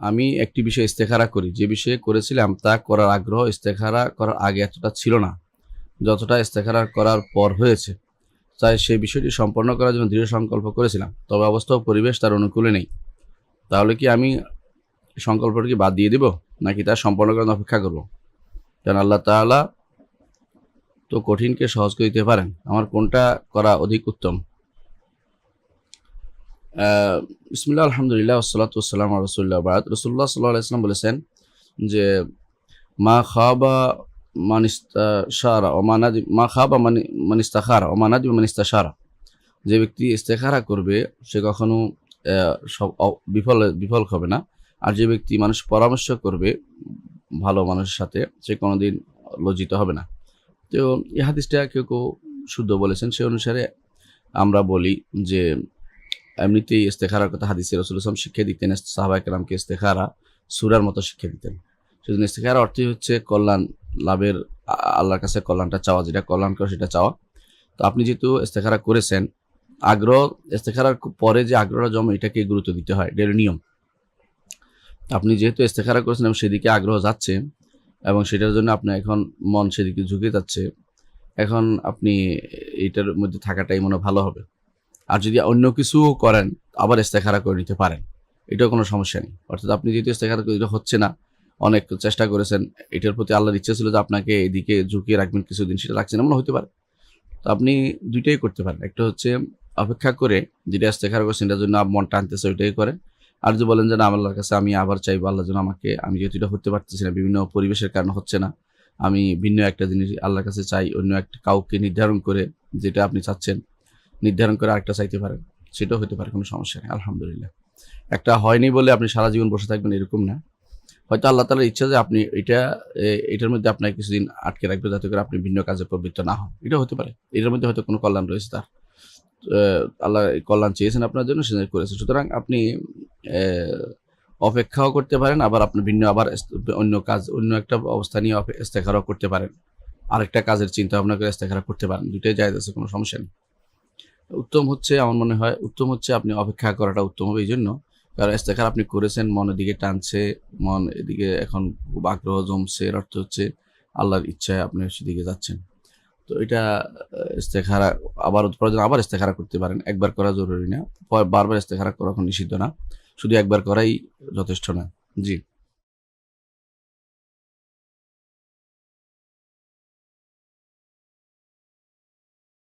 আমি একটি বিষয়ে ইস্তেখারা করি। যে বিষয়ে করেছিলাম, তা করার আগ্রহ ইস্তেখারা করার আগে এতটা ছিল না, যতটা ইস্তেখারা করার পর হয়েছে। তাই সেই বিষয়টি সম্পন্ন করার জন্য দৃঢ় সংকল্প করেছিলাম। তবে অবস্থা ও পরিবেশ তার অনুকূলে নেই। তাহলে কি আমি সংকল্পটা কি বাদ দিয়ে দিব, নাকি তা সম্পন্ন করার অপেক্ষা করব? কারণ আল্লাহ তাআলা তো কঠিনকে সহজ করে দিতে পারেন। আমার কোনটা করা অধিক উত্তম? বিসমিল্লাহ, আলহামদুলিল্লাহ ওসালাম রসুল্লাহ বাদ। রসুল্লাহ সাল্লাহ ইসলাম বলেছেন যে, মা খাবা মানিস্তাশারা ও মানাদি মা খাবা মানি মানিস্তাখারা ও মানাদি মানিস্তাশারা যে ব্যক্তি ইস্তেখারা করবে, সে কখনো সব বিফল বিফল হবে না। আর যে ব্যক্তি মানুষ পরামর্শ করবে, ভালো মানুষের সাথে, সে কোনোদিন লজ্জিত হবে না। তো এই হাদিসটা কেউ কেউ শুদ্ধ বলেছেন। সে অনুসারে আমরা বলি যে এমনিতেই ইস্তেখারার কথা হাদিসে রসুল ইসলাম শিক্ষা দিতেন সাহাবা একরামকে ইস্তেখারা সুরার মতো শিক্ষা দিতেন। সেজন্য ইস্তেখারা অর্থই হচ্ছে কল্যাণ, লাভের আল্লাহর কাছে কল্যাণটা চাওয়া, যেটা কল্যাণ করে সেটা চাওয়া। তো আপনি যেহেতু ইস্তেখারা করেছেন, আগ্রহ, ইস্তেখারার পরে যে আগ্রহটা জমে এটাকে গুরুত্ব দিতে হয় এটার নিয়ম। আপনি যেহেতু ইস্তেখারা করেছেন এবং সেদিকে আগ্রহ যাচ্ছে, এবং সেটার জন্য আপনার এখন মন সেদিকে ঝুঁকে যাচ্ছে, এখন আপনি এটার মধ্যে থাকাটাই মনে ভালো হবে। আর যদি অন্য কিছু করেন, আবার ইস্তেখারা করে নিতে পারেন। এটাও কোনো সমস্যা নেই। অর্থাৎ আপনি যেহেতু ইস্তেখারা এটা হচ্ছে না। অনেক চেষ্টা করেছেন, এটার প্রতি আল্লাহর ইচ্ছা ছিল যে আপনাকে এদিকে ঝুঁকিয়ে রাখবেন কিছুদিন, সেটা রাখছেন এমন হতে পারে। তো আপনি দুইটাই করতে পারেন। একটা হচ্ছে অপেক্ষা করে, যেটা ইস্তেখারা করছেন এটার জন্য মন টানতেছে ওইটাই করেন। আর যদি বলেন যে, না আল্লাহর কাছে আমি আবার চাইব আল্লাহ যেন আমাকে, আমি যেহেতু এটা হতে পারতেছি না, বিভিন্ন পরিবেশের কারণে হচ্ছে না, আমি ভিন্ন একটা জিনিস আল্লাহর কাছে চাই, অন্য একটা কাউকে নির্ধারণ করে, যেটা আপনি চাচ্ছেন নির্ধারণ করে আরেকটা চাইতে পারেন, সেটাও হতে পারে, কোনো সমস্যা নেই, আলহামদুলিল্লাহ। একটা হয়নি বলে আপনি সারা জীবন বসে থাকবেন এরকম না। হয়তো আল্লাহ তালার ইচ্ছা যে আপনি এটা এটার মধ্যে আপনাকে কিছুদিন আটকে রাখবে যাতে করে আপনি ভিন্ন কাজে প্রবৃত্ত না হন। এটা হতে পারে, এটার মধ্যে হয়তো কোনো কল্যাণ রয়েছে তার। আল্লাহ কল্যাণ চেয়েছেন আপনার জন্য সেটা করেছে। সুতরাং আপনি অপেক্ষাও করতে পারেন, আবার আপনি ভিন্ন, আবার অন্য কাজ, অন্য একটা অবস্থা নিয়ে ইস্তেখারাও করতে পারেন। আরেকটা কাজের চিন্তা ভাবনা করে ইস্তেখারা করতে পারেন, দুইটাই জায়গা আছে, কোনো সমস্যা নেই। উত্তম হচ্ছে আমার মনে হয়, উত্তম হচ্ছে আপনি অপেক্ষা করাটা উত্তম হবে এই জন্য কারণ ইস্তেখার আপনি করেছেন মনের দিকে টানছে, মন এদিকে এখন খুব আগ্রহ জমছে, এর অর্থ হচ্ছে আল্লাহর ইচ্ছায় আপনি সেদিকে যাচ্ছেন। তো এটা ইস্তেখারা আবার প্রয়োজন, আবার ইস্তেখারা করতে পারেন, একবার করা জরুরি না। বারবার ইস্তেখারা করা এখন নিষিদ্ধ না। শুধু একবার করাই যথেষ্ট না। জি।